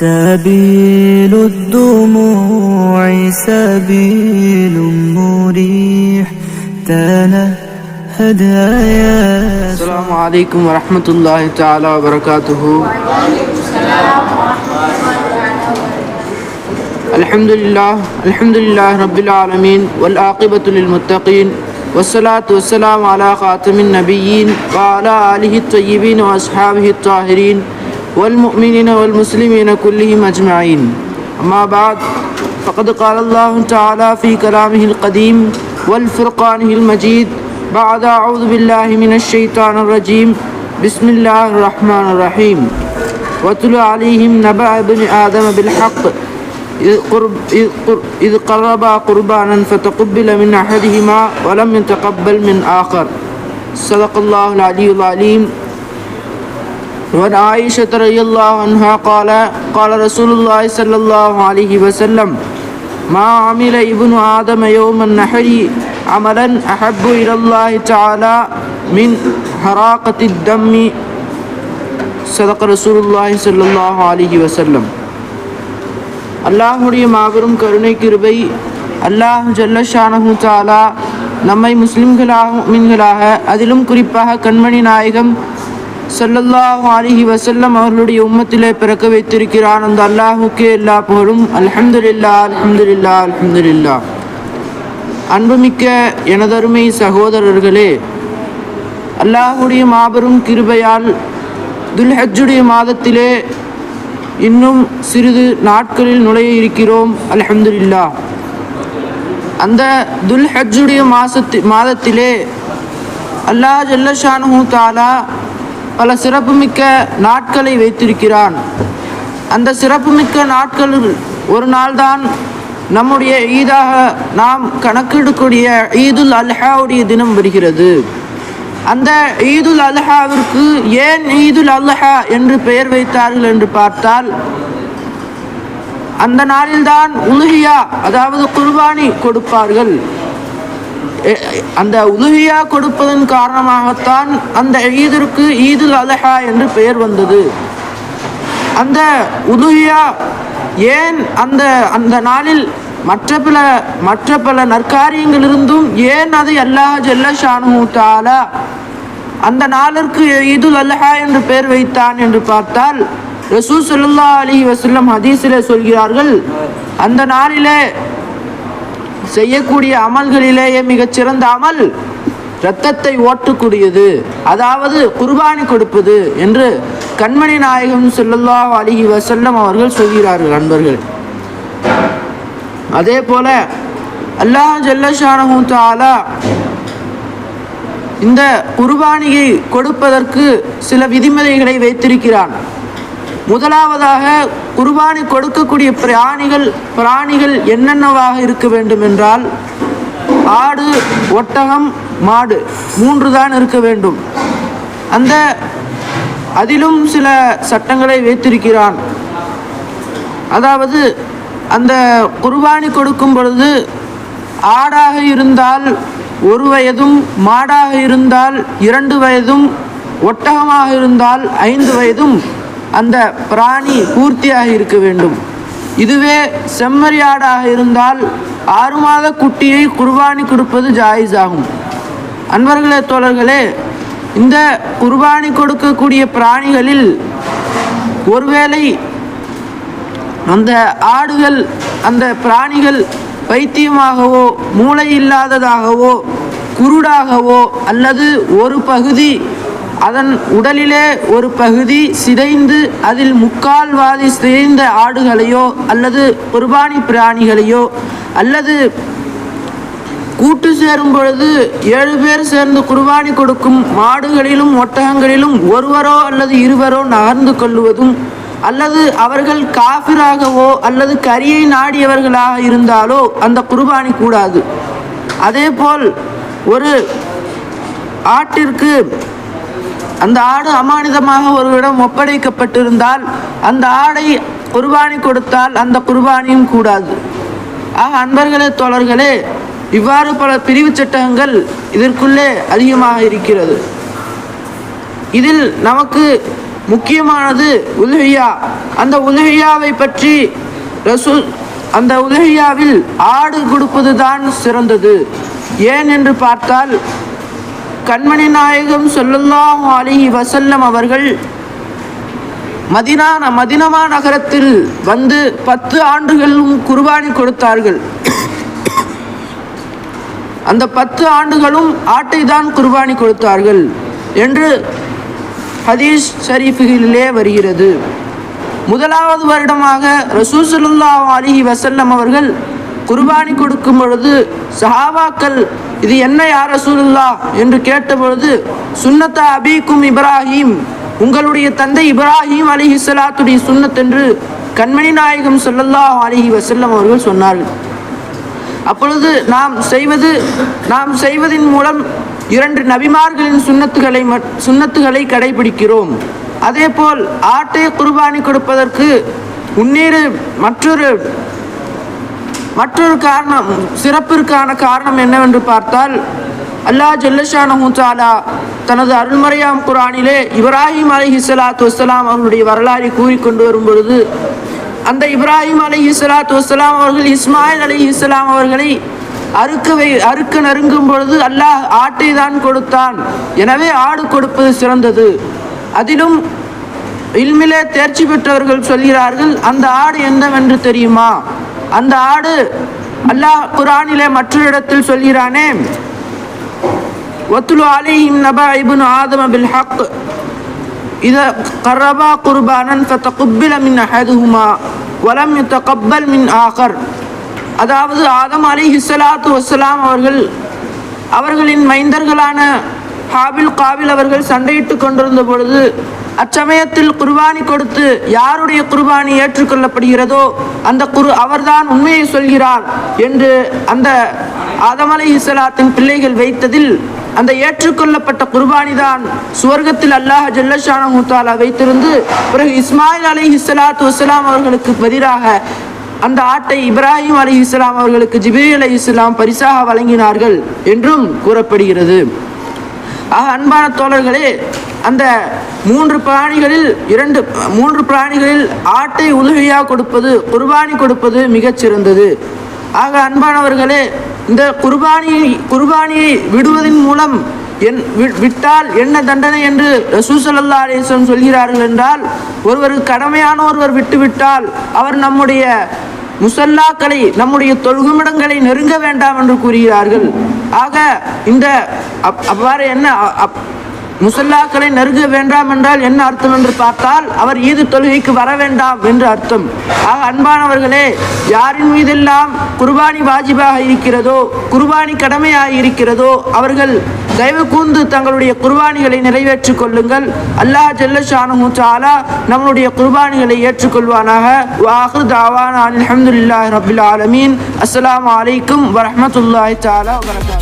سبيل الدموع سبيل مريح. تنهد يا السلام عليكم ورحمة الله تعالى وبركاته. الحمد لله الحمد لله رب العالمين والعاقبة للمتقين والصلاة والسلام على خاتم النبيين وعلى آله الطيبين وأصحابه الطاهرين. والمؤمنين والمسلمين كلهم أجمعين. أما بعد فقد قال الله تعالى في كلامه القديم والفرقانه المجيد بعد أعوذ بالله من الشيطان الرجيم. بسم الله الرحمن الرحيم. واتل عليهم نبأ ابن آدم بالحق. إذ, قرب إذ, قر- إذ قربا قربانا فتقبل من أحدهما ولم يتقبل من آخر. صدق الله العلي العليم. وعن عائشة رضي الله عنها قال قال رسول الله صلى الله عليه وسلم ما عمل ابن آدم يوم النحر عملا أحب إلى الله تعالى من حراقة الدم صدق رسول الله صلى الله عليه وسلم அல்லாஹுடைய மாபெரும் கருணை கிருபை அல்லாஹ் ஜல்லஷானஹு தாலா நம்மை முஸ்லிம்களாக மீன்களாக அதிலும் குறிப்பாக கண்மணி நாயகம் சல்லல்லாஹ் அலிஹி வசல்லம் அவர்களுடைய உம்மத்திலே பிறக்க வைத்திருக்கிறான். அந்த அல்லாஹுக்கே எல்லா புகழும். அல்ஹம்துலில்லா அல்ஹம்துலில்லா அல்ஹம்துலில்லா அன்புமிக்க எனதருமை சகோதரர்களே அல்லாஹுடைய மாபெரும் கிருபையால் துல்ஹஜ்ஜுடைய மாதத்திலே இன்னும் சிறிது நாட்களில் நுழைய இருக்கிறோம். அல்ஹம்துலில்லா அந்த துல்ஹஜ்ஜுடைய மாசத்து மாதத்திலே அல்லாஹ் ஜல்லஷானு தாலா பல சிறப்புமிக்க நாட்களை வைத்திருக்கிறான். அந்த சிறப்புமிக்க நாட்களில் ஒரு நாள்தான் நம்முடைய ஈதாக நாம் கணக்கிடக்கூடிய ஈதுல் அல்ஹாவுடைய தினம் வருகிறது. அந்த ஈதுல் அல்ஹாவிற்கு ஏன் ஈதுல் அல்ஹா என்று பெயர் வைத்தார்கள் என்று பார்த்தால் அந்த நாளில்தான் உலுஹியா அதாவது குர்பானி கொடுப்பார்கள். அந்த உதவியா கொடுப்பதன் காரணமாகத்தான் அந்த ஈதிற்கு ஈதுல் அலஹா என்று பெயர் வந்தது. அந்த உதவியா ஏன் அந்த அந்த நாளில் மற்ற பல மற்ற பல நற்காரியங்களிலிருந்தும் ஏன் அதை அல்லாஹ் ஜெல்ல ஷானு தாலா அந்த நாளிற்கு ஈதுல் அல்லஹா என்று பெயர் வைத்தான் என்று பார்த்தால் ரசூ ஸல்லல்லாஹு அலி வசல்லம் ஹதீஸில் சொல்கிறார்கள் அந்த நாளிலே செய்யக்கூடிய அமல்களிலேயே மிகச்சிறந்த அமல் இரத்தத்தை ஓட்டக்கூடியது. அதாவது குர்பானி கொடுப்பது என்று கண்மணி நாயகம் செல்லல்லா அலைஹி வசல்லம் அவர்கள் சொல்கிறார்கள் நண்பர்கள் அதே போல அல்லாஹ் ஜல்லஷானஹு தாலா இந்த குர்பானியை கொடுப்பதற்கு சில விதிமுறைகளை வைத்திருக்கிறான். முதலாவதாக குர்பானி கொடுக்கக்கூடிய பிராணிகள் பிராணிகள் என்னென்னவாக இருக்க வேண்டும் என்றால் ஆடு ஒட்டகம் மாடு மூன்று தான் இருக்க வேண்டும். அந்த அதிலும் சில சட்டங்களை வைத்திருக்கிறான். அதாவது அந்த குர்பானி கொடுக்கும் பொழுது ஆடாக இருந்தால் ஒரு வயதும் மாடாக இருந்தால் இரண்டு வயதும் ஒட்டகமாக இருந்தால் ஐந்து வயதும் அந்த பிராணி பூர்த்தியாக இருக்க வேண்டும். இதுவே செம்மறி ஆடாக இருந்தால் ஆறு மாத குட்டியை குர்பானி கொடுப்பது ஜாயிஸ் ஆகும் அன்பர்களே தோழர்களே இந்த குர்பானி கொடுக்கக்கூடிய பிராணிகளில் ஒருவேளை அந்த ஆடுகள் அந்த பிராணிகள் பைத்தியமாகவோ மூளை இல்லாததாகவோ குருடாகவோ அல்லது ஒரு பகுதி அதன் உடலிலே ஒரு பகுதி சிதைந்து அதில் முக்கால்வாதி சிதைந்த ஆடுகளையோ அல்லது குர்பானி பிராணிகளையோ அல்லது கூட்டு சேரும் பொழுது ஏழு பேர் சேர்ந்து குர்பானி கொடுக்கும் மாடுகளிலும் ஒட்டகங்களிலும் ஒருவரோ அல்லது இருவரோ நகர்ந்து கொள்ளுவதும் அல்லது அவர்கள் காபிராகவோ அல்லது கரியை நாடியவர்களாக இருந்தாலோ அந்த குர்பானி கூடாது. அதேபோல் ஒரு ஆட்டிற்கு அந்த ஆடு அமானிதமாக ஒருவிடம் ஒப்படைக்கப்பட்டிருந்தால் அந்த ஆடை குர்பானி கொடுத்தால் அந்த குர்பானியும் கூடாது. ஆக அன்பர்களே தோழர்களே இவ்வாறு பல பிரிவு சட்டங்கள் இதற்குள்ளே அதிகமாக இருக்கிறது. இதில் நமக்கு முக்கியமானது உலகியா அந்த உலஹியாவை பற்றி ரசூல் அந்த உலகியாவில் ஆடு கொடுப்பது தான் சிறந்தது. ஏன் என்று பார்த்தால் கண்மணி நாயகம் சொல்லுல்லாம் அலி வசல்லம் அவர்கள் மதினா மதினமா நகரத்தில் வந்து பத்து ஆண்டுகளும் குர்பானி கொடுத்தார்கள். அந்த பத்து ஆண்டுகளும் ஆட்டை தான் குர்பானி கொடுத்தார்கள் என்று ஹதீஸ் ஷரீஃபிலே வருகிறது. முதலாவது வருடமாக ரசூசுல்லா அலிஹி வசல்லம் அவர்கள் குர்பானி கொடுக்கும் பொழுது சஹாபாக்கள் இது என்ன யார் ரசூலுல்லா என்று கேட்டபொழுது சுன்னத்தா அபீக்கும் இப்ராஹிம். உங்களுடைய தந்தை இப்ராஹிம் அலிஹி ஸலாத்துடைய சுன்னத் என்று கண்மணி நாயகம் ஸல்லல்லாஹு அலிஹி வசல்லம் அவர்கள் சொன்னார்கள். அப்பொழுது நாம் செய்வது நாம் செய்வதின் மூலம் இரண்டு நபிமார்களின் சுண்ணத்துகளை மட்- சுன்னத்துகளை கடைபிடிக்கிறோம். அதேபோல் ஆட்டை குர்பானி கொடுப்பதற்கு உன்னீர் மற்றொரு மற்றொரு காரணம் சிறப்பிற்கான காரணம் என்னவென்று பார்த்தால் அல்லாஹ் ஜல்லஷானஹூசாலா தனது அருள்மறையாம் குரானிலே இப்ராஹிம் அலைஹி ஸலாத்து வஸ்ஸலாம் அவர்களுடைய வரலாறை கூறிக்கொண்டு வரும் பொழுது அந்த இப்ராஹிம் அலைஹி ஸலாத்து வஸ்ஸலாம் அவர்கள் இஸ்மாயில் அலி இஸ்லாம் அவர்களை அறுக்க வை அறுக்க நெருங்கும் பொழுது அல்லாஹ் ஆட்டை தான் கொடுத்தான். எனவே ஆடு கொடுப்பது சிறந்தது. அதிலும் இல்மிலே தேர்ச்சி பெற்றவர்கள் சொல்கிறார்கள் அந்த ஆடு என்னவென்று தெரியுமா? அந்த ஆடு அல்லாஹ் குரானிலே மற்றொரு இடத்தில் சொல்கிறானே ஒத்துலு அலிஹிம் நபா இபுன் ஆதம பில் ஹக். இத கரபா குர்பானன் ஃபத்தகுப்பில மின் அஹதுஹுமா வலம் யுத்தகப்பல் மின் ஆகர். அதாவது ஆதம் அலி ஹிஸ்லாத்து வசலாம் அவர்கள் அவர்களின் மைந்தர்களான ஹாபில் காவில் அவர்கள் சண்டையிட்டு கொண்டிருந்த பொழுது அச்சமயத்தில் குர்பானி கொடுத்து யாருடைய குர்பானி ஏற்றுக்கொள்ளப்படுகிறதோ அந்த குரு அவர்தான் உண்மையை சொல்கிறார் என்று அந்த அதமலை இஸ்லாத்தின் பிள்ளைகள் வைத்ததில் அந்த ஏற்றுக்கொள்ளப்பட்ட குர்பானி தான் சுவர்க்கத்தில் அல்லாஹ் ஜல்லஷான முத்தாலா வைத்திருந்து பிறகு இஸ்மாயில் அலை இஸ்லாத்து வஸ்லாம் அவர்களுக்கு பதிலாக அந்த ஆட்டை இப்ராஹிம் அலி இஸ்லாம் அவர்களுக்கு ஜிபே அலி இஸ்லாம் பரிசாக வழங்கினார்கள் என்றும் கூறப்படுகிறது. ஆக அன்பான தோழர்களே அந்த மூன்று பிராணிகளில் இரண்டு மூன்று பிராணிகளில் ஆட்டை உதவியாக கொடுப்பது குர்பானி கொடுப்பது மிகச்சிறந்தது ஆக அன்பானவர்களே இந்த குர்பானி குர்பானியை விடுவதன் மூலம் என் வி- விட்டால் என்ன தண்டனை என்று ரசூசல்லா அலிஸ்லம் சொல்கிறார்கள் என்றால் ஒருவர் கடமையான ஒருவர் விட்டுவிட்டால் அவர் நம்முடைய முசல்லாக்களை நம்முடைய தொழுகுமிடங்களை நெருங்க வேண்டாம் என்று கூறுகிறார்கள். ஆக இந்த அப்- அவ்வாறு என்ன அப்- முசல்லாக்களை நெருங்க வேண்டாம் என்றால் என்ன அர்த்தம் என்று பார்த்தால் அவர் ஈது தொழுகைக்கு வர வேண்டாம் என்று அர்த்தம். ஆக அன்பானவர்களே யாரின் மீதெல்லாம் குர்பானி வாஜிபாக இருக்கிறதோ குர்பானி கடமையாக இருக்கிறதோ அவர்கள் தயவு கூர்ந்து தங்களுடைய குர்பானிகளை நிறைவேற்றிக் கொள்ளுங்கள். அல்லாஹ் ஜல்லஷானு தாலா நம்மளுடைய குர்பானிகளை ஏற்றுக்கொள்வானாக. வாஹு தாவான் அலமதுல்லாஹ் ரபுல் ஆலமீன். அஸ்லாம் அலைக்கும் வரமத்துல்லாஹி தஆலா வபரகாத்துஹு